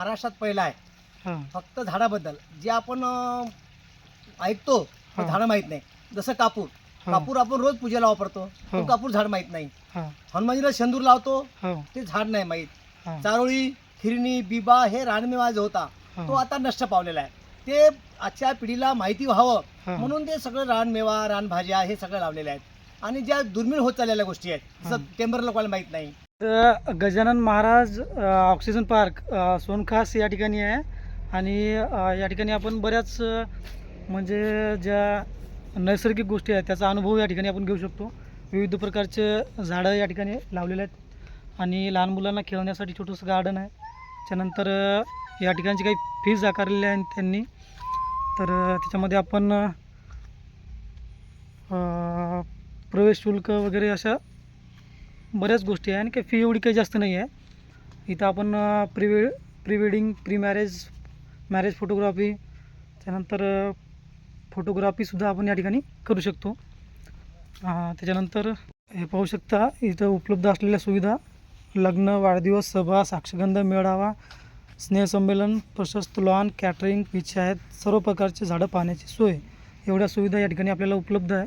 महाराष्ट्रात पहिला आहे. फक्त झाडाबद्दल. जे आपण ऐकतो. झाडं माहीत नाही. जसं कापूर. कापूर आपण रोज पूजेला वापरतो. तो. कापूर झाड माहीत नाही. हनुमानजीला शेंदूर लावतो ते झाड नाही माहीत. चारोळी खिरणी बिबा हे रानमेवा जो होता. तो आता नष्ट पावलेला आहे. ते आजच्या पिढीला माहिती व्हावं. म्हणून ते सगळं रानमेवा रानभाज्या हे सगळं लावलेले आहेत. आणि ज्या दुर्मिळ होत चाललेल्या गोष्टी आहेत. जसं टेंबर लोकांना माहीत नाही. तर गजानन महाराज ऑक्सिजन पार्क सोनखास या ठिकाणी आहे. आणि या ठिकाणी आपण बऱ्याच म्हणजे ज्या नैसर्गिक गोष्टी आहेत त्याचा अनुभव या ठिकाणी आपण घेऊ शकतो. विविध प्रकारचे झाडं या ठिकाणी लावलेले आहेत. आणि लहान मुलांना खेळण्यासाठी छोटंसं गार्डन आहे. त्यानंतर या ठिकाणची काही फीज आकारलेली आहे त्यांनी. तर त्याच्यामध्ये आपण प्रवेश शुल्क वगैरे अशा बऱ्याच गोष्टी आहे. आणि काही फी एवढी काही जास्त नाही आहे. इथं आपण प्री वे pre wedding pre marriage marriage photography त्यानंतर फोटोग्राफीसुद्धा आपण या ठिकाणी करू शकतो. त्याच्यानंतर हे पाहू शकता इथं उपलब्ध असलेल्या सुविधा लग्न वाढदिवस सभा साक्षगंध मेळावा स्नेहसंमेलन प्रशस्त लॉन कॅटरिंग पिचे आहेत सर्व प्रकारचे झाडं पाहण्याची सोय एवढ्या सुविधा या ठिकाणी आपल्याला उपलब्ध आहे.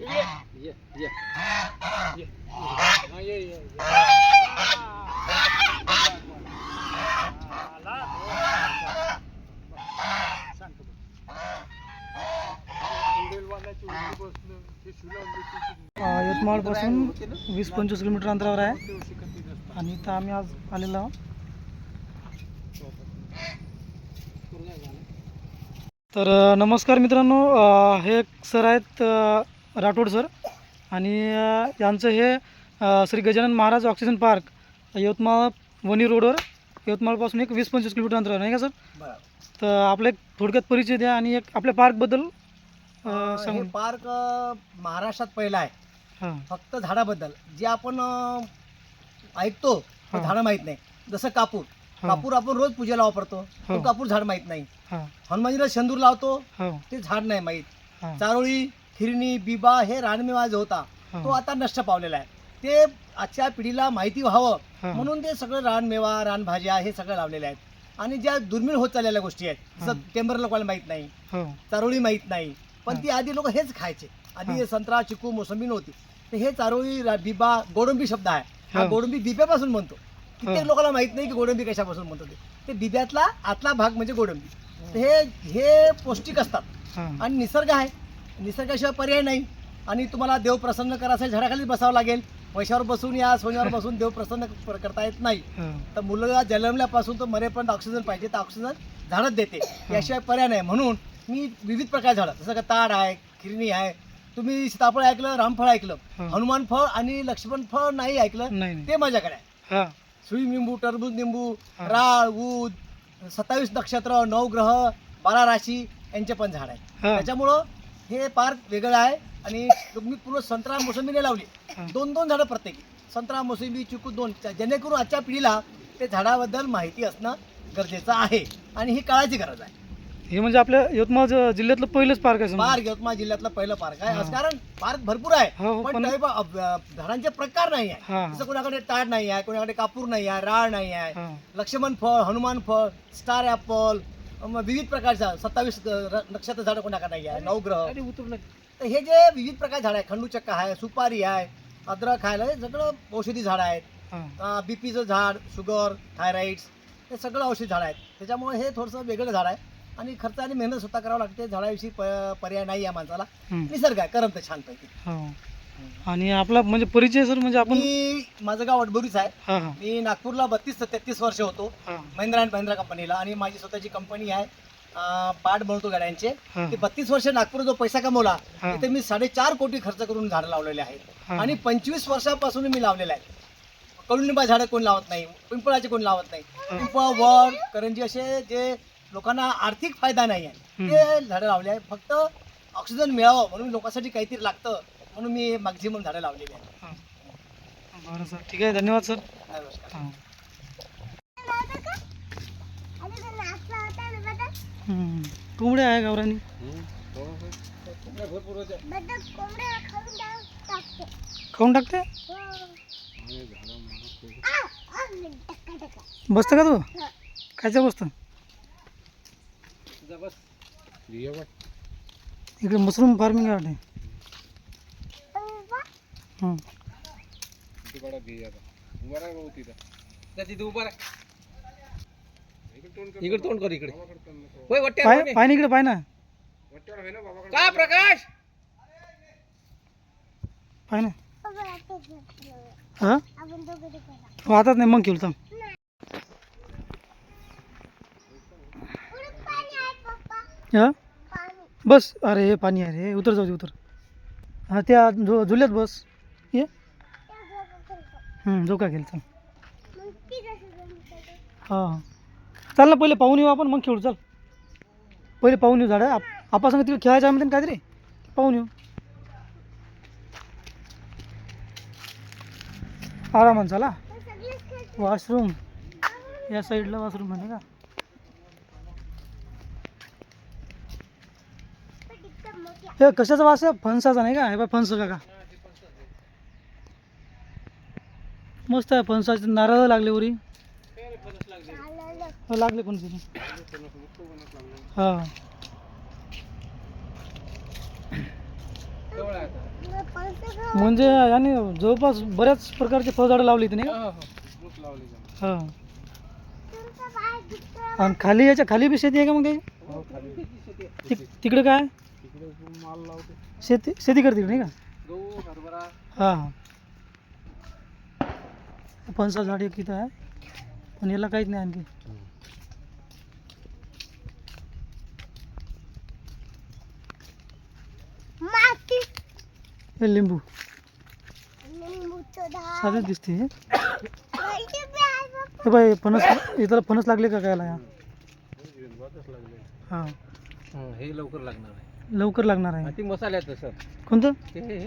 ये ये ये. हा, ये ये यवतमाळपासून वीस पंचवीस किलोमीटर अंतरावर आहे आणि इथं आम्ही आज आलेलो आहोत तर नमस्कार मित्रांनो हे एक सर आहेत राठोड सर. आणि यांचं हे श्री गजानन महाराज ऑक्सिजन पार्क यवतमाळ वणी रोडवर यवतमाळपासून एक वीस पंचवीस किलोमीटर अंतरावर नाही का सर? तर आपलं एक थोडक्यात परिचय द्या आणि एक आपल्या पार्कबद्दल सांगून. पार्क महाराष्ट्रात पहिला आहे. फक्त झाडाबद्दल. जे आपण ऐकतो ते. झाडं माहीत नाही. जसं कापूर. कापूर आपण रोज पूजेला वापरतो. तो. कापूर झाड माहीत नाही. हनुमानजीला शेंदूर लावतो. ते झाड नाही माहीत. चारोळी खिरणी बिबा हे रानमेवा जो होता. तो आता नष्ट पावलेला आहे. ते आजच्या पिढीला माहिती व्हावं. म्हणून ते सगळं रानमेवा रानभाज्या हे सगळं लावलेले आहेत. आणि ज्या दुर्मिळ होत चाललेल्या गोष्टी आहेत. जसं टेंबर लोकांना माहीत नाही हो. चारोळी माहीत नाही. पण. ती आधी लोक हेच खायचे. आधी हा. संत्रा चिकू मोसंबी नव्हती. तर हे चारोळी बिबा गोडंबी शब्द आहे. हा. गोडंबी बिब्यापासून म्हणतो कित्येक. लोकांना माहीत नाही की गोडंबी कशापासून म्हणतो ते. ते बिब्यातला आतला भाग म्हणजे गोडंबी. हे. हे पौष्टिक असतात. आणि निसर्ग आहे. निसर्गाशिवाय पर्याय नाही. आणि तुम्हाला देव प्रसन्न करायचं झाडाखाली बसावं लागेल. पैशावर बसून या सोन्यावर बसून देव प्रसन्न करता येत नाही. हां. तर मुलगा जन्मल्यापासून तर मरेपर्यंत ऑक्सिजन पाहिजे तर ऑक्सिजन झाडच देते. याशिवाय पर्याय नाही. म्हणून मी विविध प्रकार झाडं जसं का ताड आहे खिरणी आहे. तुम्ही सीताफळ ऐकलं रामफळ ऐकलं. हनुमान फळ आणि लक्ष्मण फळ नाही ऐकलं ते माझ्याकडे आहे. सुई निंबू टरबूज निंबू. राळ ऊद सत्तावीस नक्षत्र नऊ ग्रह बारा राशी यांचे पण झाड आहे त्याच्यामुळं हे पार्क वेगळं आहे आणि तुम्ही पूर्ण संत्रा मोसंबीने लावली. दोन दोन झाडं प्रत्येकी. संत्रा मोसंबी चिकू दोन. जेणेकरून आजच्या पिढीला ते झाडाबद्दल माहिती असणं गरजेचं आहे आणि ही काळाची गरज आहे. हे म्हणजे आपल्या यवतमाळ जिल्ह्यातलं पहिलंच पार्क आहे. पार्क यवतमाळ जिल्ह्यातलं पहिलं पार्क आहे. असं कारण पार्क भरपूर आहे. हो, हो, पण झाडांचे प्रकार नाही आहे. जसं कोणाकडे ताड नाही आहे कोणाकडे कापूर नाही आहे राळ नाही आहे. लक्ष्मण फळ हनुमान फळ स्टार ॲपल मग विविध प्रकारच्या सत्तावीस नक्षत्र झाडं कोणाकडे नाही आहे? नवग्रह तर हे जे विविध प्रकार झाड आहे खंडूचक्का आहे सुपारी आहे अद्रक आहे हे सगळं औषधी झाडं आहेत. बीपीचं झाड शुगर थायरॉइड्स हे सगळं औषधी झाड आहेत. त्याच्यामुळे हे थोडंसं वेगळं झाड आहे. आणि खर्च आणि मेहनत स्वतः करावं लागते. झाडाविषयी पर्याय नाही आहे माणसाला. निसर्ग आहे करमत छानपैकी. हो. आणि आपला म्हणजे परिचय सर म्हणजे आपण मी माझं गाव वडबुरीच आहे. हां हां. मी नागपूरला बत्तीस ते तेहतीस वर्ष होतो. हां. महिंद्रा अँड महिंद्रा कंपनीला. आणि माझी स्वतःची कंपनी आहे अं, पाट बनवतो गाड्यांचे. हां. ते बत्तीस वर्ष नागपूर जो पैसा कमवला हा. तिथे मी साडेचार कोटी खर्च करून झाडं लावलेले आहेत. हा. आणि पंचवीस वर्षापासून मी लावलेले आहेत. कडुनिंबा झाडं कोण लावत नाही पिंपळाचे कोण लावत नाही. पिंपळ वड करंजी असे जे लोकांना आर्थिक फायदा नाही आहे ते झाडं लावले आहे फक्त ऑक्सिजन मिळावं म्हणून लोकांसाठी काहीतरी लागतं. म्हणून मी मॅक्झिमम झाडं लावलेली आहेत. हां. बरं सर ठीक आहे. धन्यवाद सर. नमस्कार. हां. हम्म. कोंबड्या आहे गावरानी? खाऊन टाकते? बसतं का तू? कायचं बसतं? इकडे मशरूम फार्मिंग आहे वाटते हं. इकडे तोंड कर. इकडे होय पाय इकडे पाय ना. का प्रकाश? पाय ना. हां? हातात नाही मग खेळतो हां? बस अरे हे पाणी आहे रे. उतर जाऊ दे उतर. हां त्या झु झुल्यात बस. जो काय खेळ चल. हां. चल ना पहिले पाहून येऊ आपण मग खेळू चल. पहिले पाहून येऊ झाडं. आप आपण तिकडे खेळायचं आहे म्हणते काहीतरी? पाहून येऊ. आरामात चला. वॉशरूम. या साईडला वॉशरूम आहे का? हे कशाचा वास आहे? फणसाचा नाही का? हे बाय फणस का मस्त आहे फणसाचे नारळ लागले वरी. हो, लागले फणसाचे हा. म्हणजे याने जवळपास बऱ्याच प्रकारचे फळझाडं लावली इथे नाही का हा. आणि खाली याच्या खाली बी शेती आहे का मग तिक- तिकडे काय? शेती शेती करते नाही का? हा हा. फणसा झाड एक इथं आहे. पण याला काहीच नाही आणखी. हे लिंबू. साधेच दिसते हे. बाई फणस इथं फणस लागले का काय या हा हे लवकर लागणार आहे. लवकर लागणार आहे. ती मसाल्याचं सर. कोणतं? ते हे.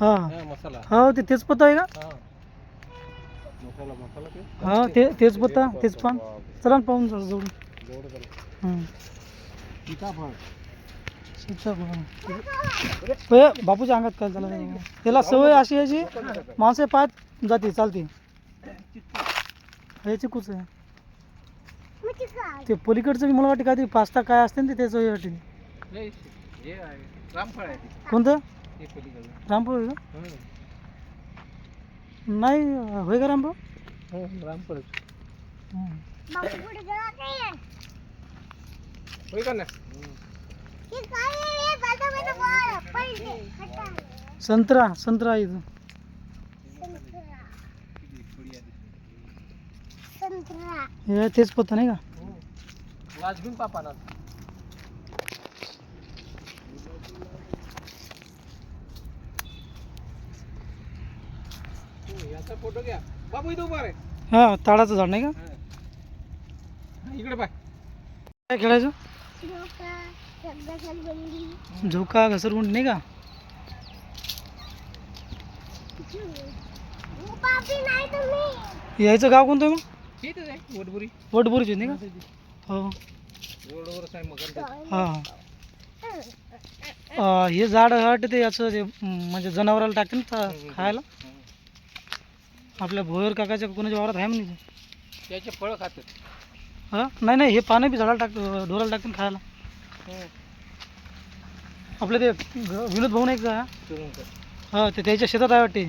हा. हा, मसाला. हा ते तेच पत्ता आहे का? हा मसाला मसाला ते हा ते तेच पत्ता तेच पान. चला ना पाहून जाऊ जोडून. हं. सीताफळ. हे बापूच्या अंगात काय झालं? त्याला सवय अशी याची माणसे पायात जाते चालते. हे चिकूच आहे. ते पलीकडचं बी मला वाटतं काहीतरी पास्ता काय असते ना ते त्याचं हे वाटेल नाही हे आहे रामफळ हं. नाही होय का रामपूर. हो, हं. होय का ना संत्रा संत्रा आहे इथं. हे तेच पत्ता नाही का? वाजबीन पापा ना याचा फोटो घ्या. बाबू इथं उभा रे हा ताडाचं झाड नाही का? इकडे पाय. काय खेळायचं? झोका घसरगुंड नाही का? यायचं गाव कोणतं आहे मग? इथेच आहे वडबुरी वटबुरीचे नाही का? हो. रोडवरच आहे मग हा. अं, हे झाड हट ते याचं ते अं, म्हणजे जनावराला टाकते ना खायला? आपल्या भोयर काकाच्या कोणाच्या वावरात आहे म्हणे ते. त्याचे फळं खातात हा? नाही नाही हे पानं बी झाडाला टाक ढोराला टाकते ना खायला. आपलं ते ग- विनोद भाऊ नाही का? हा ते त्याच्या शेतात आहे वाटते.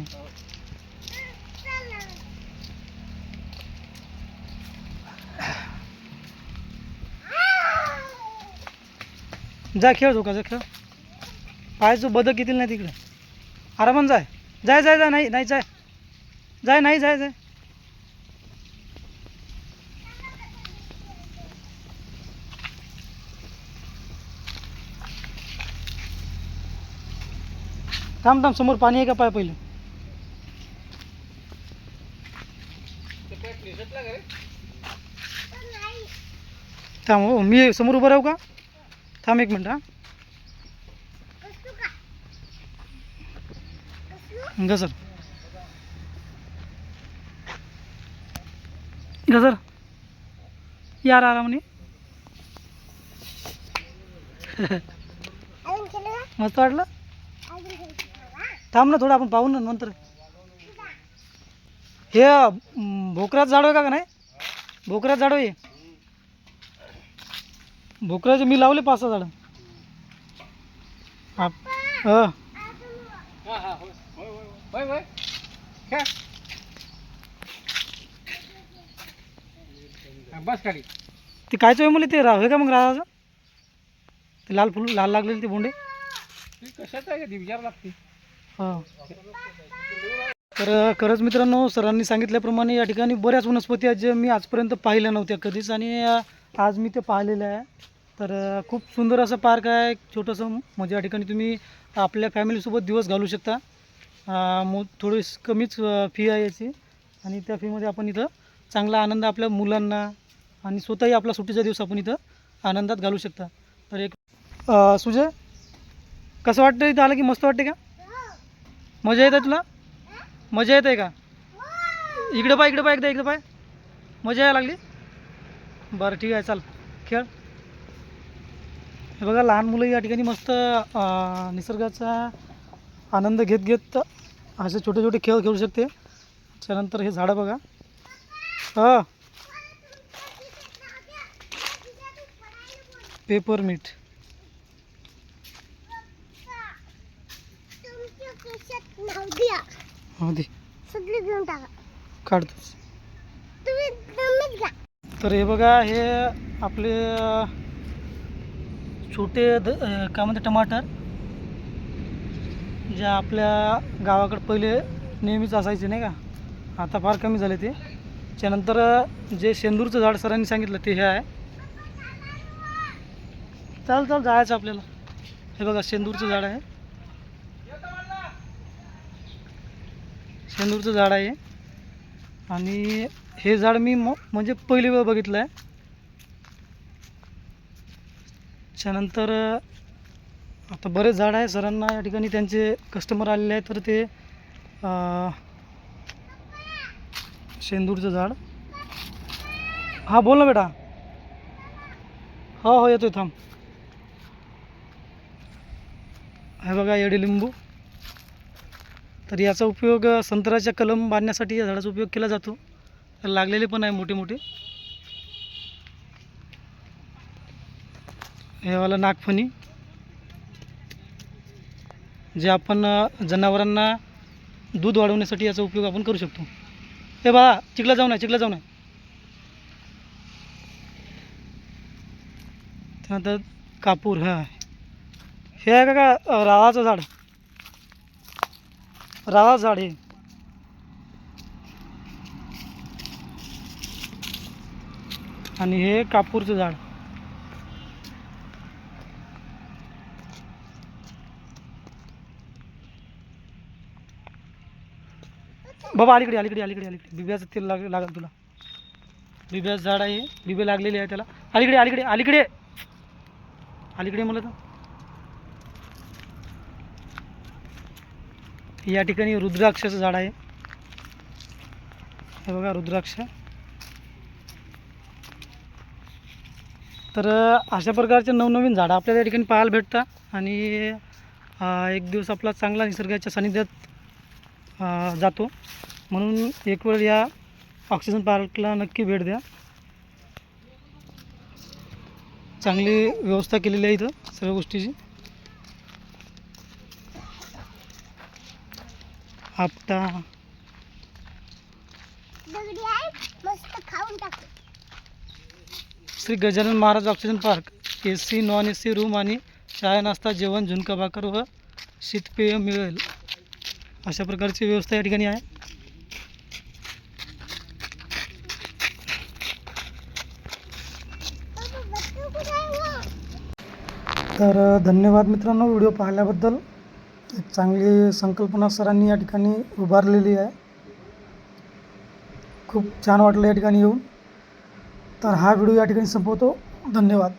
जा खेळ धोका जा खेळ. पाहायचो बदक येतील नाही तिकडे. आरामात जाय जाय जाय जाय नाही नाही जाय. जाय नाही जाय जाय. थांब थांब समोर पाणी आहे का? पाय पहिले. थांब हो, मी समोर उभं राहू का? थांब एक मिनटं हा. गजर गजर यार आरामाने मस्त वाटलं? थांब ना थोडं आपण पाहू ना नंतर. हे भोकराच झाड आहे का का नाही? भोकराच झाड आहे. भोकराचे मी लावले पाच सहा झाडं. हा हं. हा हा होय होय होय होय होय खेळ हा, बस खाली ते कायचं आहे मला ते राव? हे का मग राहायचं ते लाल फुल लाल लागलेले ते बोंडे? ते कशाचं आहे? का ती विचार लागते. हां. तर खरंच मित्रांनो सरांनी सांगितल्याप्रमाणे या ठिकाणी बऱ्याच वनस्पती आहेत जे मी आजपर्यंत पाहिल्या नव्हत्या कधीच. आणि आज मी ते पाहिलेलं आहे. तर खूप सुंदर असं पार्क आहे. छोटंसं म्हणजे या ठिकाणी तुम्ही आपल्या फॅमिलीसोबत दिवस घालू शकता. मो थोडी कमीच फी आहे याची. आणि त्या फीमध्ये आपण इथं चांगला आनंद आपल्या मुलांना आणि स्वतःही आपला सुट्टीचा दिवस आपण इथं आनंदात घालू शकता. तर एक सुजय कसं वाटतं इथं आलं की मस्त वाटते का? मजा येते तुला? मजा येते का? इकडे पाय इकडे पाय एकदा इकडे पाय. मजा यायला लागली? बरं ठीक आहे चाल खेळ. हे बघा लहान मुलं या ठिकाणी मस्त निसर्गाचा आनंद घेत घेत असे छोटे छोटे खेळ खेळू शकते. त्यानंतर हे झाडं बघा. हां पेपर हो सगळे घेऊन टाका. काढतोच तर हे बघा हे आपले छोटे द काय म्हणते टमाटर जे आपल्या गावाकडे पहिले नेहमीच असायचे नाही का? आता फार कमी झाले ते. त्यानंतर जे शेंदूरचं झाड सरांनी सांगितलं ते हे आहे. चाल चाल जायचं आपल्याला. हे बघा शेंदूरचं झाड आहे. शेंदूरचं झाड आहे. आणि हे झाड मी म म्हणजे पहिली वेळ बघितलं आहे. त्यानंतर आता बरेच झाड आहे. सरांना या ठिकाणी त्यांचे कस्टमर आलेले आहेत. तर ते शेंदूरचं झाड. हां बोल ना बेटा. हो हो येतोय थांब. हे बघा येडी लिंबू. तर याचा उपयोग संत्राच्या संत्र्याच्या कलम बांधण्यासाठी या झाडाचा उपयोग केला जातो. तर लागलेले पण आहे मोठे मोठे हे वाला नागफणी. जे आपण जनावरांना दूध वाढवण्यासाठी याचा उपयोग आपण करू शकतो. हे बा चिखला जाऊन आहे चिखला जाऊन आहे. त्यानंतर कापूर हां. हे आहे का रावाचं झाड. रावा झाड हे. आणि हे कापूरचं झाड. बाबा अलीकडे अलीकडे अलीकडे अलीकडे. बिब्याचं तेल लाग लागेल तुला. बिब्याचं झाड आहे. बिबे लागलेले आहे त्याला. अलीकडे अलीकडे अलीकडे. अलीकडे मला तर. या ठिकाणी रुद्राक्षाचं झाड आहे. हे बघा रुद्राक्ष. तर अशा प्रकारचे नवनवीन झाडं आपल्याला या ठिकाणी पाहायला भेटतात. आणि एक दिवस आपला चांगला निसर्गाच्या सानिध्यात जातो. म्हणून एक वेळ या ऑक्सिजन पार्कला नक्की भेट द्या. चांगली व्यवस्था केलेली आहे इथं सर्व गोष्टीची. Apta Shri Gajanan Maharaj oxygen park A C non A C room आणि चहा नाश्ता जेवण झुणका भाकर व शीतपेय मिळेल. अशा प्रकारची व्यवस्था या ठिकाणी आहे हो? तर धन्यवाद मित्रांनो व्हिडिओ पाहिल्याबद्दल. एक चांगली संकल्पना सरांनी या ठिकाणी उभारलेली आहे. खूप छान वाटलं या ठिकाणी येऊन. तर हा व्हिडिओ या ठिकाणी संपवतो. धन्यवाद.